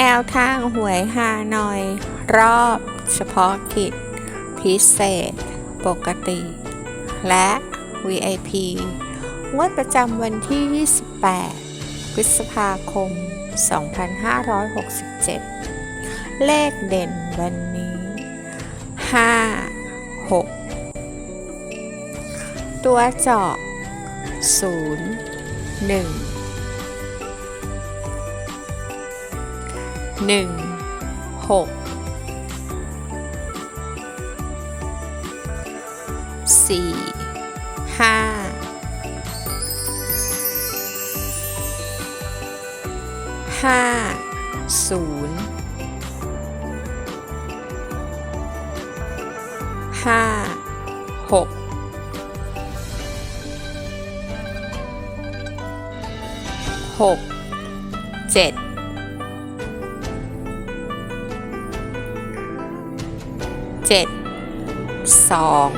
แนวทางหวยฮานอย รอบเฉพาะกิจ พิเศษ ปกติ และ VIP งวดประจำวันที่ 28 พฤษภาคม 2567 เลขเด่นวันนี้ 5 6 ตัวเจาะ0 1 หนึ่งหกสี่ห้าห้าศูนย์ห้าหกหกเจ็ด เจ็ดสอง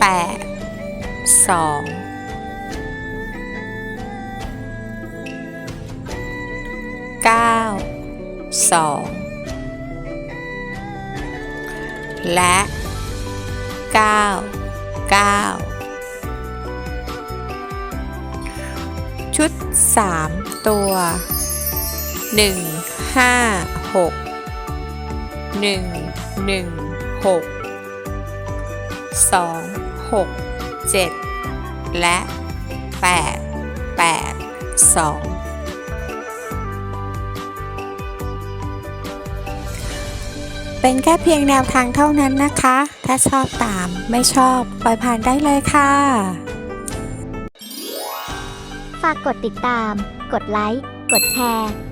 แปดสองเก้าสองและเก้าเก้าชุดสามตัว หนึ่งห้าหกหนึ่งหนึ่งหกสองหกเจ็ดและแปดแปดสองเป็นแค่เพียงแนวทางเท่านั้นนะคะ ถ้าชอบตามไม่ชอบ ปล่อยผ่านได้เลยค่ะ ฝากกดติดตาม กดไลค์ กดแชร์